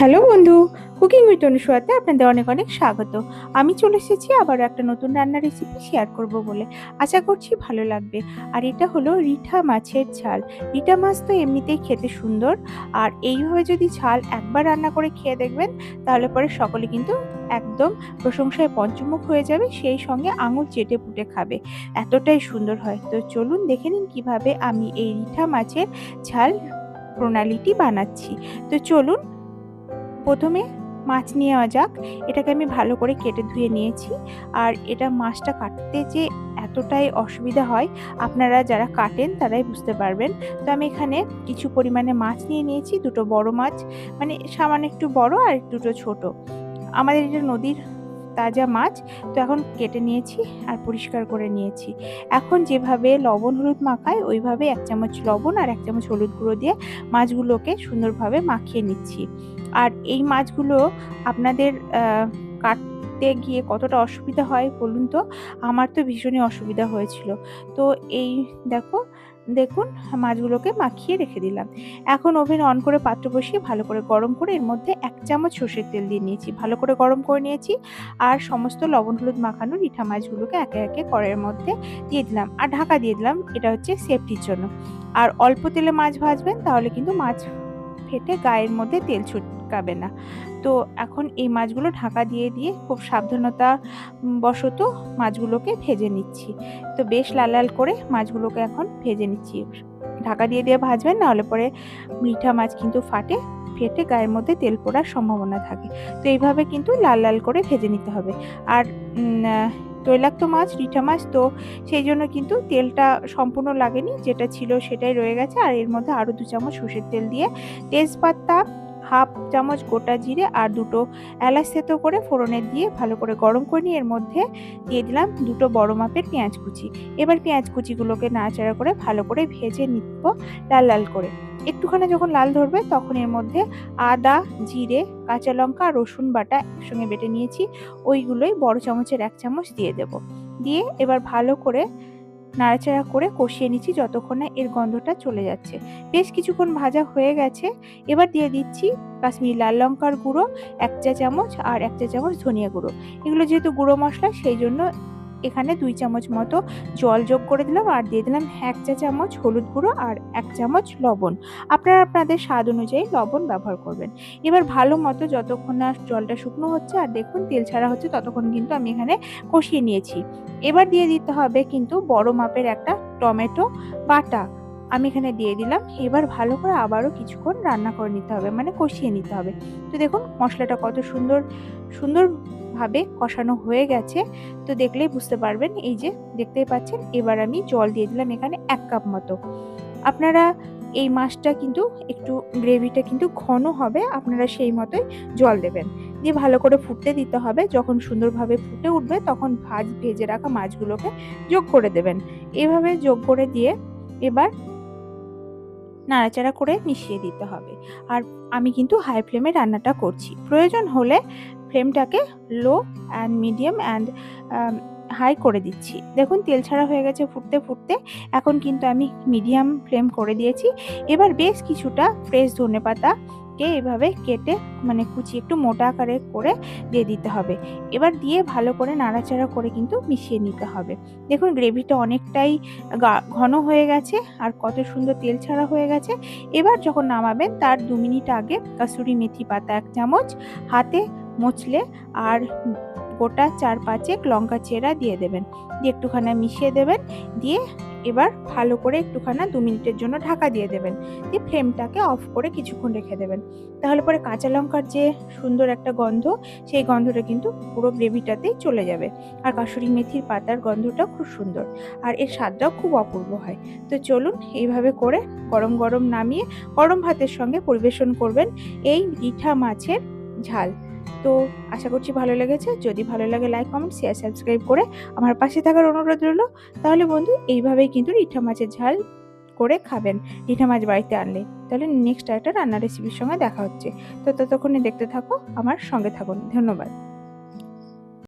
Hello বন্ধু cooking with অনুসুয়াতে আপনাদের অনেক অনেক স্বাগত। আমি চলে এসেছি আবার একটা নতুন রান্নার রেসিপি শেয়ার করব বলে। আশা করছি ভালো লাগবে। আর এটা হলো রিঠা মাছের ঝাল। রিঠা মাছ তো এমনিতেই খেতে সুন্দর। আর এইভাবে যদি ঝাল একবার রান্না করে খেয়ে দেখবেন, তাহলে পরে সকলে কিন্তু একদম প্রশংসায় পঞ্চমুখ হয়ে যাবে, সেই সঙ্গে আঙুল চেটে পুটে খাবে। এতটাই সুন্দর হয়। তো চলুন দেখে নিন কীভাবে আমি এই রিঠা মাছের ঝাল প্রণালীটি বানাচ্ছি। তো চলুন প্রথমে মাছ নিয়ে যাওয়া যাক। এটাকে আমি ভালো করে কেটে ধুয়ে নিয়েছি। আর এটা মাছটা কাটতে যে এতটাই অসুবিধা হয়, আপনারা যারা কাটেন তারাই বুঝতে পারবেন। তো আমি এখানে কিছু পরিমাণে মাছ নিয়ে নিয়েছি, দুটো বড় মাছ মানে সামান্য একটু বড় আর দুটো ছোট। আমাদের এটা নদীর তাজা মাছ, তো এখন কেটে নিয়েছি আর পরিষ্কার করে নিয়েছি। এখন যেভাবে লবণ হলুদ মাখায় ওইভাবে এক চামচ লবণ আর এক চামচ হলুদ গুঁড়ো দিয়ে মাছগুলোকে সুন্দরভাবে মাখিয়ে নিচ্ছি। আর এই মাছগুলো আপনাদের কাটতে গিয়ে কতটা অসুবিধা হয় বলুন তো? আমার তো ভীষণই অসুবিধা হয়েছিল। তো এই দেখো দেখুন, মাছগুলোকে মাখিয়ে রেখে দিলাম। এখন ওভেন অন করে পাত্র বসিয়ে ভালো করে গরম করে এর মধ্যে এক চামচ সর্ষের তেল দিয়ে নিয়েছি। ভালো করে গরম করে নিয়েছি আর সমস্ত লবণ হলুদ মাখানো রিঠা মাছগুলোকে একে একে কড়াইয়ের মধ্যে দিয়ে দিলাম। আর ঢাকা দিয়ে দিলাম, এটা হচ্ছে সেফটির জন্য। আর অল্প তেলে মাছ ভাজবেন, তাহলে কিন্তু মাছ ফেটে গায়ের মধ্যে তেল ছুটকাবে না। তো এখন এই মাছগুলো ঢাকা দিয়ে দিয়ে খুব সাবধানতা বশত মাছগুলোকে ভেজে নিচ্ছি। তো বেশ লাল লাল করে মাছগুলোকে এখন ভেজে নিচ্ছি। ঢাকা দিয়ে দিয়ে ভাজবেন না হলে পরে মিঠা মাছ কিন্তু ফাটে, ফেটে গায়ের মধ্যে তেল পড়ার সম্ভাবনা থাকে। তো এইভাবে কিন্তু লাল লাল করে ভেজে নিতে হবে। আর তৈলাক্ত মাছ, রিঠা মাছ, তো সেই জন্য কিন্তু তেলটা সম্পূর্ণ লাগেনি, যেটা ছিল সেটাই রয়ে গেছে। আর এর মধ্যে আরও দু চামচ সর্ষের তেল দিয়ে তেজপাতা হাফ চামচ গোটা জিরে আর দুটো এলাচ থেতো করে ফোড়নে দিয়ে ভালো করে গরম করে নিয়ে এর মধ্যে দিয়ে দিলাম দুটো বড় মাপের পেঁয়াজ কুচি। এবার পেঁয়াজ কুচিগুলোকে নাড়াচাড়া করে ভালো করে ভেজে নিব লাল লাল করে। একটুখানি যখন লাল ধরবে তখন এর মধ্যে আদা, জিরে, কাঁচা লঙ্কা আর রসুন বাটা একসঙ্গে বেটে নিয়েছি। ওইগুলোই বড় চামচের এক চামচ দিয়ে দেব। দিয়ে এবার ভালো করে নাড়াচাড়া করে কষিয়ে নিচ্ছি যতক্ষণ না এর গন্ধটা চলে যাচ্ছে। বেশ কিছুক্ষণ ভাজা হয়ে গেছে। এবার দিয়ে দিচ্ছি কাশ্মীরি লাল লঙ্কার গুঁড়ো, এক চা চামচ আর এক চা চামচ ধনিয়া গুঁড়ো। এগুলো যেহেতু গুঁড়ো মশলা, সেই জন্য এখানে দুই চামচ মতো জল যোগ করে দিলাম আর দিয়ে দিলাম এক চা চামচ হলুদ গুঁড়ো আর এক চামচ লবণ। আপনারা আপনাদের স্বাদ অনুযায়ী লবণ ব্যবহার করবেন। এবার ভালো মতো যতক্ষণ না জলটা শুকনো হচ্ছে আর দেখুন তেল ছাড়া হচ্ছে ততক্ষণ কিন্তু আমি এখানে কষিয়ে নিয়েছি। এবার দিয়ে দিতে হবে কিন্তু বড় মাপের একটা টমেটো বাটা। আমি এখানে দিয়ে দিলাম। এবার ভালো করে আবারও কিছুক্ষণ রান্না করে নিতে হবে মানে কষিয়ে নিতে হবে। তো দেখুন মশলাটা কত সুন্দর সুন্দর ভাবে কষানো হয়ে গেছে। তো দেখলেই বুঝতে পারবেন, এই যে দেখতেই পাচ্ছেন, এবার আমি জল দিয়ে দিলাম এখানে এক কাপ মতো। আপনারা এই মাছটা কিন্তু একটু গ্রেভিটা কিন্তু ঘন হবে, আপনারা সেই মতোই জল দেবেন। দিয়ে ভালো করে ফুটতে দিতে হবে, যখন সুন্দরভাবে ফুটে উঠবে তখন ভাজ, ভেজে রাখা মাছগুলোকে যোগ করে দেবেন। এভাবে যোগ করে দিয়ে এবার নাড়াচাড়া করে মিশিয়ে দিতে হবে। আর আমি কিন্তু হাই ফ্লেমে রান্নাটা করছি। প্রয়োজন হলে ফ্লেমটাকে low and medium and high করে দিচ্ছি। দেখুন, তেল ছাড়া হয়ে গেছে ফুটতে ফুটতে। এখন কিন্তু আমি মিডিয়াম ফ্লেম করে দিয়েছি। এবার বেশ কিছুটা ফ্রেশ ধনে পাতা কে এভাবে কেটে মানে কুচি একটু মোটা আকারে করে দিয়ে দিতে হবে। এবার দিয়ে ভালো করে নাড়াচাড়া করে কিন্তু মিশিয়ে নিতে হবে। দেখুন, গ্রেভিটা অনেকটাই ঘন হয়ে গেছে আর কত সুন্দর তেল ছাড়া হয়ে গেছে। এবার যখন নামাবেন, তার দু মিনিট আগে কাসুরি মেথি পাতা এক চামচ, হাতে মুছলে আর গোটা চার পাঁচেক লঙ্কা চেরা দিয়ে দেবেন। দিয়ে একটুখানি মিশিয়ে দেবেন। দিয়ে এবার ভালো করে একটুখানা দু মিনিটের জন্য ঢাকা দিয়ে দেবেন। দিয়ে ফ্লেমটাকে অফ করে কিছুক্ষণ রেখে দেবেন। তাহলে পরে কাঁচা লঙ্কার যে সুন্দর একটা গন্ধ, সেই গন্ধটা কিন্তু পুরো গ্রেভিটাতেই চলে যাবে। আর কাসুরি মেথির পাতার গন্ধটাও খুব সুন্দর। আর এর স্বাদটাও খুব অপূর্ব হয়। তো চলুন এইভাবে করে গরম গরম নামিয়ে গরম ভাতের সঙ্গে পরিবেশন করবেন এই রিঠা মাছের ঝাল। তো আশা করছি ভালো লেগেছে। যদি ভালো লাগে লাইক কমেন্ট শেয়ার সাবস্ক্রাইব করে আমার পাশে থাকার অনুরোধ রইল। তাহলে বন্ধু, এইভাবেই কিন্তু রিঠা মাছের ঝাল করে খাবেন, রিঠা মাছ বাড়িতে আনলে। তাহলে নেক্সট একটা রান্নার রেসিপির সঙ্গে দেখা হচ্ছে। তো ততক্ষণে দেখতে থাকো, আমার সঙ্গে থাকুন। ধন্যবাদ।